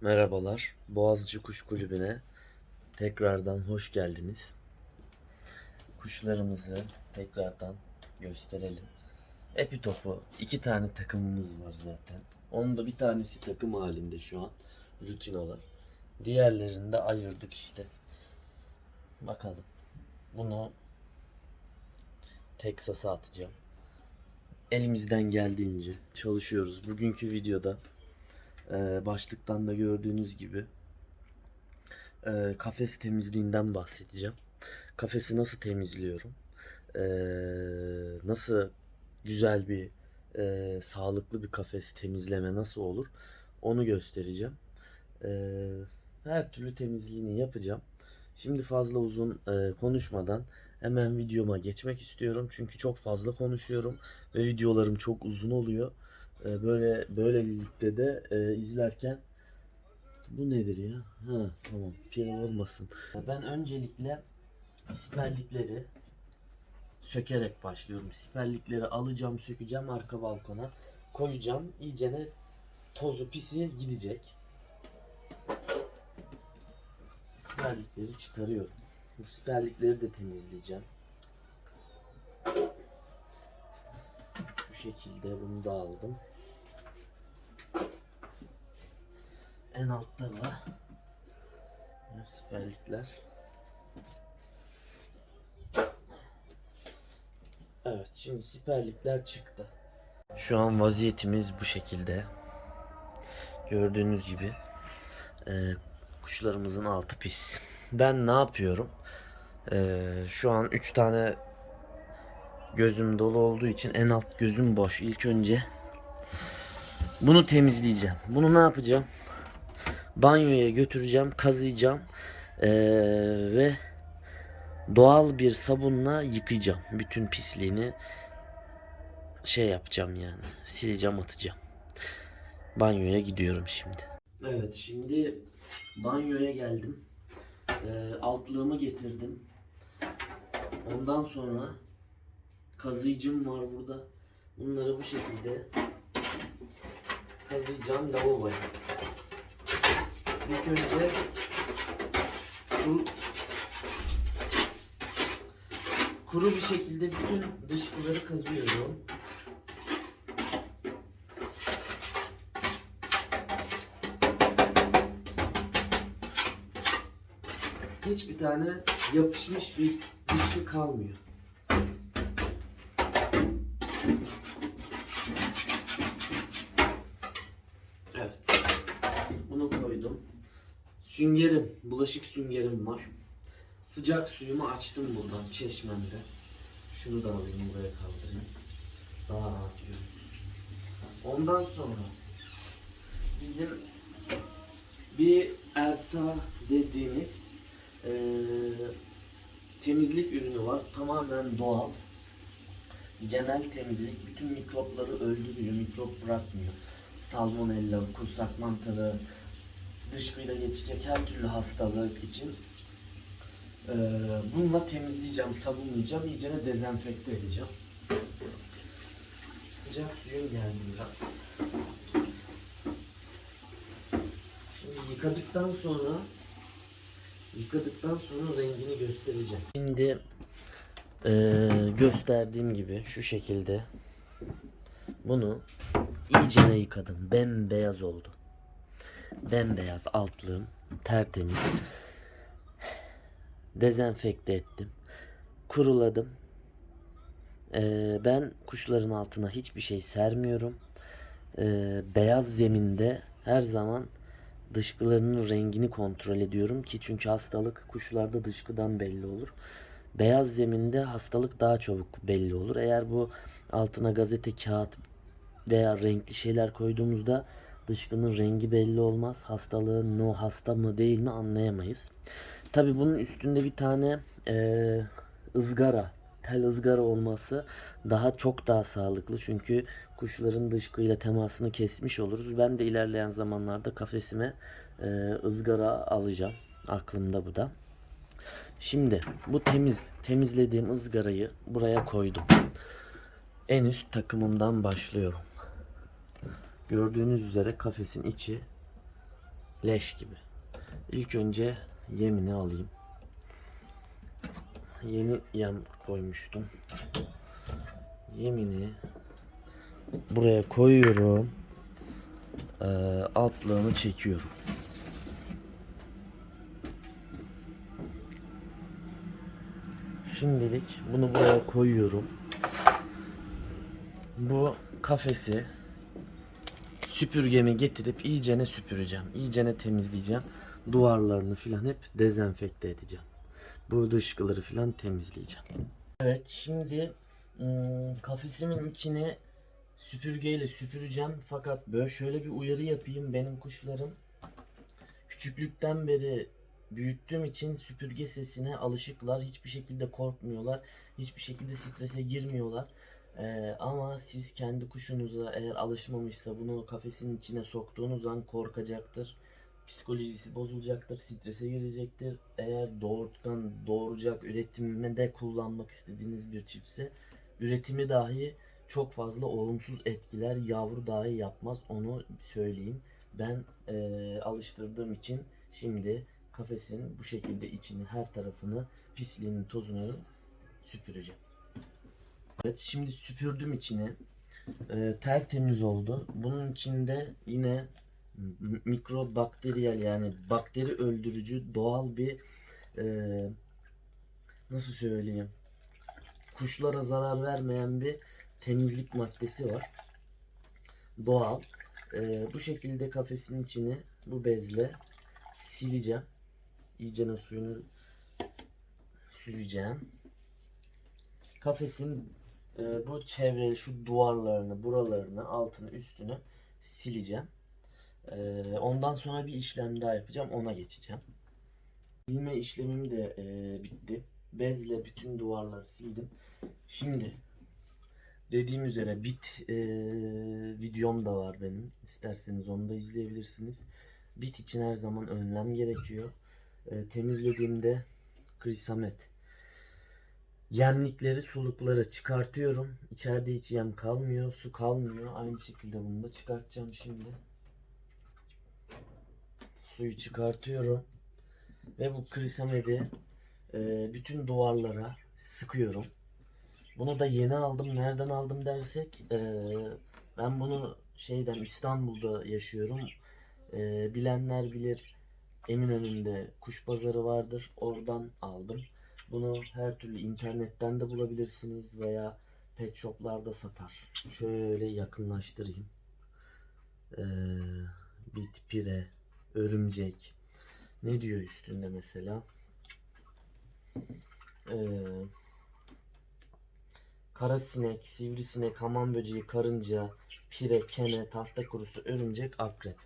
Merhabalar, Boğaziçi Kuş Kulübü'ne tekrardan hoş geldiniz. Kuşlarımızı tekrardan gösterelim. Epitopu iki tane takımımız var zaten. Onun da bir tanesi takım halinde şu an. Lutinolar. Diğerlerini de ayırdık işte. Bakalım. Bunu Texas'a atacağım. Elimizden geldiğince çalışıyoruz. Bugünkü videoda ee, başlıktan da gördüğünüz gibi e, kafes temizliğinden bahsedeceğim. Kafesi nasıl temizliyorum? Ee, nasıl güzel bir e, sağlıklı bir kafes temizleme nasıl olur? Onu göstereceğim. Ee, her türlü temizliğini yapacağım. Şimdi fazla uzun e, konuşmadan hemen videoma geçmek istiyorum. Çünkü çok fazla konuşuyorum ve videolarım çok uzun oluyor. E, böyle böylelikle de e, izlerken bu nedir ya? Ha tamam pire olmasın. Ben öncelikle siperlikleri sökerek başlıyorum. Siperlikleri alacağım, sökeceğim arka balkona koyacağım. İyicene tozu pisi gidecek. Siperlikleri çıkarıyorum. Bu siperlikleri de temizleyeceğim. Şekilde bunu da aldım. En altta da siperlikler. Evet şimdi siperlikler çıktı. Şu an vaziyetimiz bu şekilde. Gördüğünüz gibi e, kuşlarımızın altı pis. Ben ne yapıyorum? E, şu an 3 tane gözüm dolu olduğu için en alt gözüm boş. İlk önce bunu temizleyeceğim. Bunu ne yapacağım? Banyoya götüreceğim, kazıyacağım ee, ve doğal bir sabunla yıkayacağım. Bütün pisliğini şey yapacağım yani. Sileceğim, atacağım. Banyoya gidiyorum şimdi. Evet, şimdi banyoya geldim. Ee, altlığımı getirdim. Ondan sonra kazıyıcım var burada. Bunları bu şekilde kazıyacağım lavaboya. İlk önce kuru, kuru bir şekilde bütün dışkıları kazıyorum. Hiçbir tane yapışmış bir dışkı kalmıyor. Evet. Bunu koydum. Süngerim, bulaşık süngerim var. Sıcak suyumu açtım buradan çeşmemde. Şunu da alayım buraya kaldırayım. Daha rahat yürürüz. Ondan sonra bizim bir Ersa dediğimiz eee, temizlik ürünü var. Tamamen doğal. Genel temizlik. Bütün mikropları öldürüyor. Mikrop bırakmıyor. Salmonella, kursak mantarı, dışkıyla geçecek her türlü hastalık için eee, bununla temizleyeceğim, sabunlayacağım, iyicene dezenfekte edeceğim. Sıcak suyum geldi biraz. Şimdi yıkadıktan sonra yıkadıktan sonra rengini göstereceğim. Şimdi eee, gösterdiğim gibi şu şekilde bunu iyicene yıkadım. Bembeyaz oldu. Bembeyaz altlığım tertemiz. Dezenfekte ettim. Kuruladım. Ee, ben kuşların altına hiçbir şey sermiyorum. Ee, beyaz zeminde her zaman dışkılarının rengini kontrol ediyorum ki çünkü hastalık kuşlarda dışkıdan belli olur. Beyaz zeminde hastalık daha çabuk belli olur. Eğer bu altına gazete, kağıt veya renkli şeyler koyduğumuzda dışkının rengi belli olmaz. Hastalığın no hasta mı değil mi anlayamayız. Tabi bunun üstünde bir tane eee, ızgara, tel ızgara olması daha çok daha sağlıklı. Çünkü kuşların dışkıyla temasını kesmiş oluruz. Ben de ilerleyen zamanlarda kafesime eee, ızgara alacağım. Aklımda bu da. Şimdi bu temiz temizlediğim ızgarayı buraya koydum. En üst takımımdan başlıyorum. Gördüğünüz üzere kafesin içi Leş gibi. İlk önce yemini alayım. Yeni yem koymuştum. Yemini buraya koyuyorum. Ee, altlığını çekiyorum. Şimdilik bunu buraya koyuyorum. Bu kafesi süpürgemi getirip iyicene süpüreceğim. İyicene temizleyeceğim. Duvarlarını filan hep dezenfekte edeceğim. Bu dışkıları filan temizleyeceğim. Evet şimdi ım, kafesimin içine süpürgeyle süpüreceğim. Fakat böyle şöyle bir uyarı yapayım. Benim kuşlarım küçüklükten beri büyüttüğüm için süpürge sesine alışıklar. Hiçbir şekilde korkmuyorlar. Hiçbir şekilde strese girmiyorlar. Ee, ama siz kendi kuşunuza eğer alışmamışsa bunu kafesin içine soktuğunuz an korkacaktır. Psikolojisi bozulacaktır, strese girecektir. Eğer doğurtkan doğuracak üretimde kullanmak istediğiniz bir çiftse üretimi dahi çok fazla olumsuz etkiler. Yavru dahi yapmaz onu söyleyeyim. Ben eee, alıştırdığım için şimdi kafesin bu şekilde içini her tarafını pisliğini tozunu süpüreceğim. Evet şimdi süpürdüm içini. Ee, tertemiz oldu. Bunun içinde yine m- mikrobakteriyel yani bakteri öldürücü doğal bir ee, nasıl söyleyeyim kuşlara zarar vermeyen bir temizlik maddesi var. Doğal. Ee, bu şekilde kafesin içini bu bezle sileceğim. İyicene suyunu süreceğim. Kafesin e, bu çevre şu duvarlarını, buralarını, altını, üstünü sileceğim. E, ondan sonra bir işlem daha yapacağım. Ona geçeceğim. Silme işlemim de e, bitti. Bezle bütün duvarları sildim. Şimdi dediğim üzere bit e, videom da var benim. İsterseniz onu da izleyebilirsiniz. Bit için her zaman önlem gerekiyor. E, temizlediğimde krisamet Yemlikleri, sulukları çıkartıyorum. İçeride hiç yem kalmıyor, su kalmıyor. Aynı şekilde bunu da çıkartacağım şimdi. Suyu çıkartıyorum. Ve bu krisamedi e, bütün duvarlara sıkıyorum. Bunu da yeni aldım. Nereden aldım dersek e, ben bunu şeyden İstanbul'da yaşıyorum. E, bilenler bilir. Eminönü'nde kuş pazarı vardır. Oradan aldım. Bunu her türlü internetten de bulabilirsiniz veya pet shoplarda satar. Şöyle yakınlaştırayım. Ee, bit pire, örümcek. Ne diyor üstünde mesela? Ee, kara sinek, sivrisinek, hamam böceği, karınca, pire, kene, tahta kurusu, örümcek, akrep.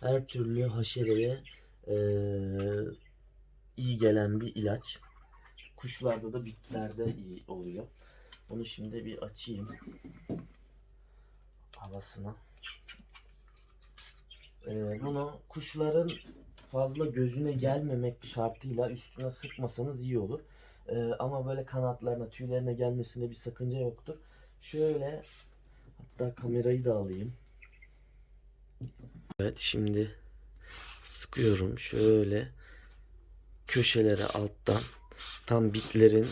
Her türlü haşereye ee, iyi gelen bir ilaç. Kuşlarda da bitlerde iyi oluyor. Onu şimdi bir açayım. Havasına. Ee, bunu kuşların fazla gözüne gelmemek şartıyla üstüne sıkmasanız iyi olur. Ee, ama böyle kanatlarına, tüylerine gelmesinde bir sakınca yoktur. Şöyle hatta kamerayı da alayım. Evet şimdi sıkıyorum şöyle köşelere alttan tam bitlerin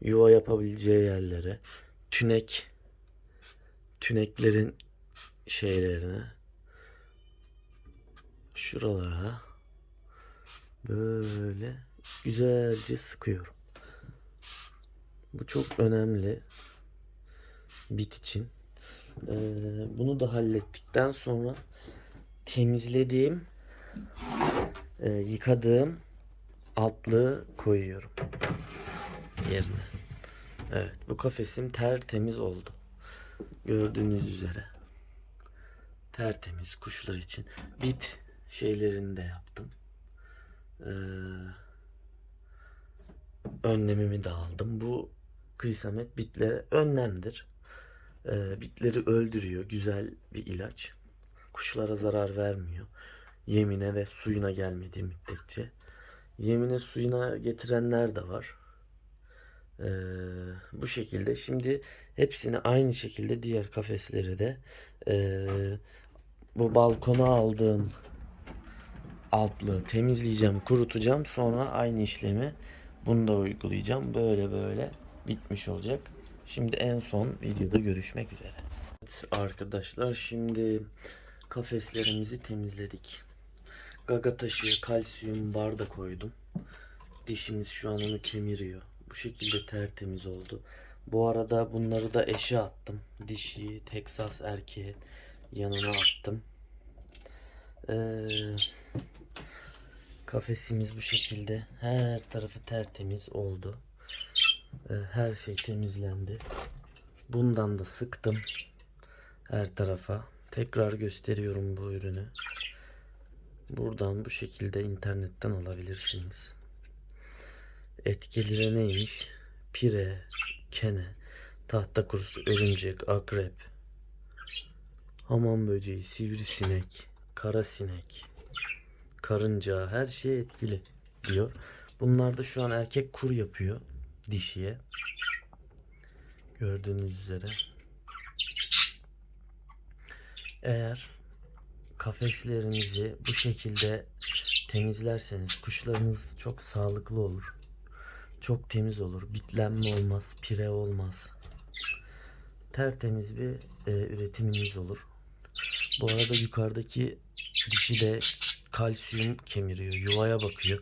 yuva yapabileceği yerlere tünek tüneklerin şeylerine şuralara böyle güzelce sıkıyorum. Bu çok önemli bit için. Ee, bunu da hallettikten sonra temizlediğim e, yıkadığım altlığı koyuyorum yerine. Evet bu kafesim tertemiz oldu. Gördüğünüz üzere. Tertemiz kuşlar için. Bit şeylerini de yaptım. Ee, önlemimi de aldım. Bu krisamet bitlere önlemdir. Ee, bitleri öldürüyor. Güzel bir ilaç. Kuşlara zarar vermiyor. Yemine ve suyuna gelmediği müddetçe. Yemine suyuna getirenler de var. Ee, bu şekilde. Şimdi hepsini aynı şekilde diğer kafesleri de ee, bu balkona aldığım altlığı temizleyeceğim, kurutacağım. Sonra aynı işlemi bunu da uygulayacağım. Böyle böyle bitmiş olacak. Şimdi en son videoda görüşmek üzere. Evet arkadaşlar şimdi kafeslerimizi temizledik. Gaga taşı, kalsiyum bar da koydum. Dişimiz şu an onu kemiriyor. Bu şekilde tertemiz oldu. Bu arada bunları da eşe attım. Dişi, Texas erkeği yanına attım. Ee, kafesimiz bu şekilde. Her tarafı tertemiz oldu. Ee, her şey temizlendi. Bundan da sıktım. Her tarafa. Tekrar gösteriyorum bu ürünü. Buradan bu şekilde internetten alabilirsiniz. Etkileri neymiş? Pire, kene, tahta kurusu, örümcek, akrep, hamam böceği, sivrisinek, kara sinek, karınca her şey etkili diyor. Bunlar da şu an erkek kur yapıyor dişiye. Gördüğünüz üzere. Eğer kafeslerinizi bu şekilde temizlerseniz kuşlarınız çok sağlıklı olur. Çok temiz olur. Bitlenme olmaz, pire olmaz. Tertemiz bir e, üretiminiz olur. Bu arada yukarıdaki dişi de kalsiyum kemiriyor. Yuvaya bakıyor.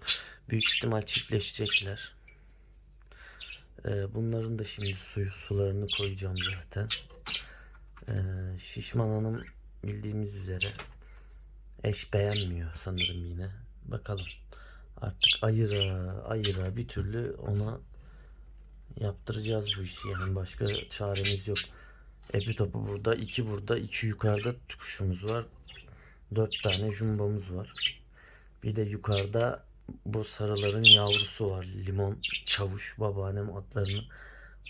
Büyük ihtimal çiftleşecekler. E, bunların da şimdi suyu sularını koyacağım zaten. E, Şişman Hanım bildiğimiz üzere eş beğenmiyor sanırım yine. Bakalım. Artık ayıra ayıra bir türlü ona yaptıracağız bu işi yani başka çaremiz yok. Epi topu burada, iki burada, iki yukarıda kuşumuz var. Dört tane jumbomuz var. Bir de yukarıda bu sarıların yavrusu var. Limon, çavuş. Babaannem adlarını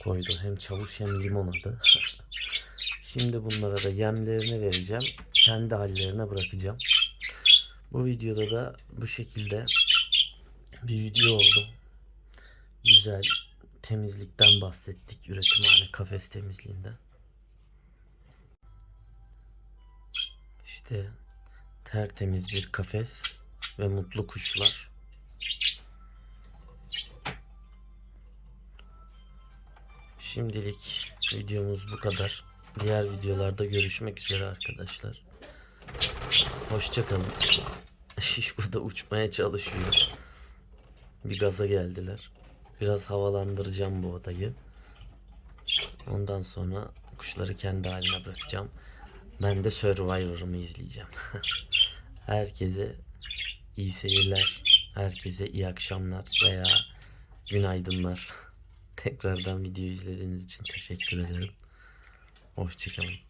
koydu. Hem çavuş hem limon adı. Şimdi bunlara da yemlerini vereceğim. Kendi hallerine bırakacağım. Bu videoda da bu şekilde bir video oldu. Güzel temizlikten bahsettik. Üretimhane kafes temizliğinden. İşte tertemiz bir kafes ve mutlu kuşlar. Şimdilik videomuz bu kadar. Diğer videolarda görüşmek üzere arkadaşlar. Hoşçakalın. Şişko da uçmaya çalışıyor. Bir gaza geldiler. Biraz havalandıracağım bu odayı. Ondan sonra kuşları kendi haline bırakacağım. Ben de Survivor'ımı izleyeceğim. Herkese iyi seyirler. Herkese iyi akşamlar veya günaydınlar. Tekrardan videoyu izlediğiniz için teşekkür ederim. Hoşçakalın.